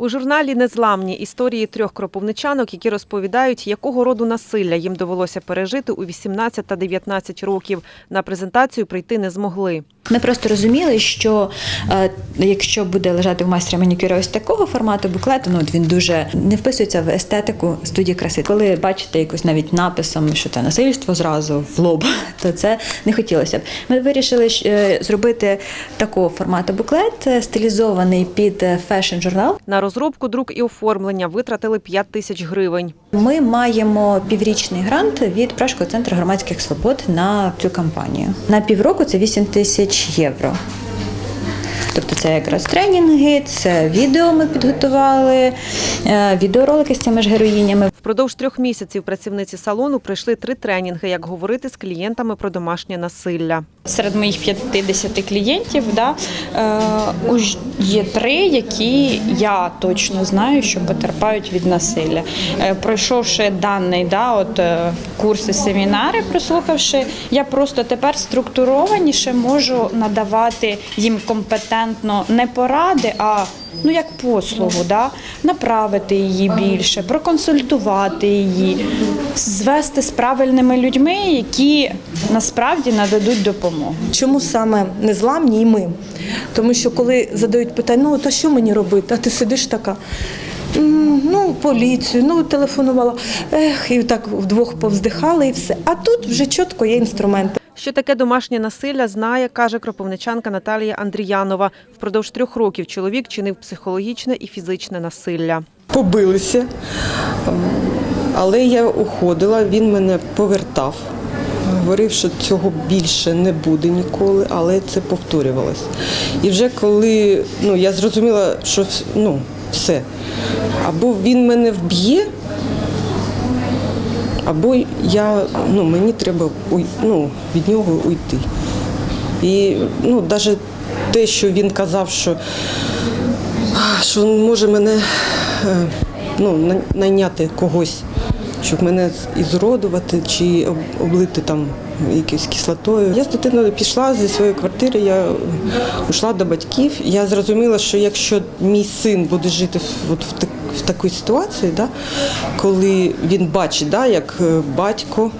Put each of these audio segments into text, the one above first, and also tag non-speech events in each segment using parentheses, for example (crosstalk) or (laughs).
У журналі Незламні історії трьох кропивничанок, які розповідають, якого роду насилля їм довелося пережити у 18 та 19 років. На презентацію прийти не змогли. Ми просто розуміли, що е, якщо буде лежати в майстра манікюра ось такого формату буклету, ну от він дуже не вписується в естетику студії краси. Коли бачите якусь навіть написом, що це насильство зразу в лоб, (laughs) то це не хотілося б. Ми вирішили е, зробити такого формату буклет, е, стилізований під фешн-журнал. На розробку, друк і оформлення витратили 5 тисяч гривень. Ми маємо піврічний грант від Пражського центру громадських свобод на цю кампанію. На півроку це 8 тисяч євро. Тобто це якраз тренінги, це відео ми підготували, е, відеоролики з цими ж героїнями. Впродовж трьох місяців працівниці салону пройшли три тренінги, як говорити з клієнтами про домашнє насилля. Серед моїх 50 клієнтів да, е, є три, які я точно знаю, що потерпають від насилля. Е, пройшовши даний да, от, е, курси, семінари, прослухавши, я просто тепер структурованіше можу надавати їм компетентно не поради, а ну як послугу, да? направити її більше, проконсультувати її, звести з правильними людьми, які насправді нададуть допомогу. Чому саме незламні і ми? Тому що коли задають питання, ну то що мені робити? А ти сидиш така. Ну, поліцію, ну телефонувала. Ех, і так вдвох повздихали і все. А тут вже чітко є інструменти. Що таке домашнє насилля, знає, каже кропивничанка Наталія Андріянова. Впродовж трьох років чоловік чинив психологічне і фізичне насилля. побилися, але я уходила, він мене повертав. Говорив, що цього більше не буде ніколи, але це повторювалося. І вже коли ну, я зрозуміла, що ну, все, або він мене вб'є, або я, ну, мені треба ну, від нього уйти. І ну, навіть те, що він казав, що що може мене е, ну, найняти когось, щоб мене ізуродувати чи облити там якоюсь кислотою. Я з дитиною пішла зі своєї квартири, я йшла до батьків. Я зрозуміла, що якщо мій син буде жити от в, так, в такій ситуації, да, коли він бачить, да, як е, батько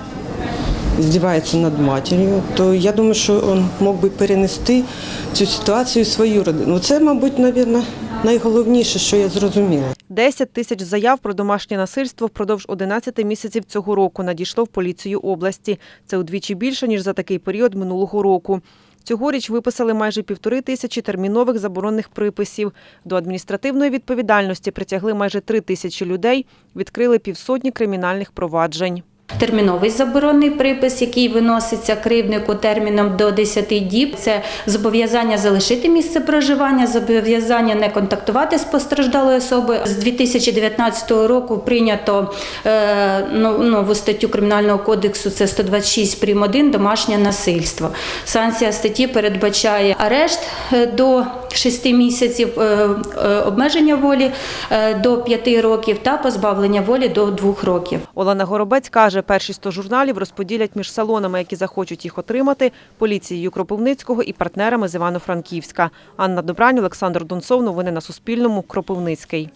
здівається над матір'ю, то я думаю, що він мог би перенести цю ситуацію в свою родину. Це, мабуть, навірно, найголовніше, що я зрозуміла. 10 тисяч заяв про домашнє насильство впродовж 11 місяців цього року надійшло в поліцію області. Це удвічі більше, ніж за такий період минулого року. Цьогоріч виписали майже півтори тисячі термінових заборонних приписів. До адміністративної відповідальності притягли майже три тисячі людей, відкрили півсотні кримінальних проваджень. Терміновий заборонний припис, який виноситься кривднику терміном до 10 діб, це зобов'язання залишити місце проживання, зобов'язання не контактувати з постраждалою особою. З 2019 року прийнято е, ну- нову статтю Кримінального кодексу, це 126 прим. 1 домашнє насильство. Санкція статті передбачає арешт е, до 6 місяців, е, обмеження волі до 5 років та позбавлення волі до 2 років. Олена Горобець каже, перші 100 журналів розподілять між салонами, які захочуть їх отримати, поліцією Кропивницького і партнерами з Івано-Франківська. Анна Добрань, Олександр Донцов. Новини на Суспільному. Кропивницький.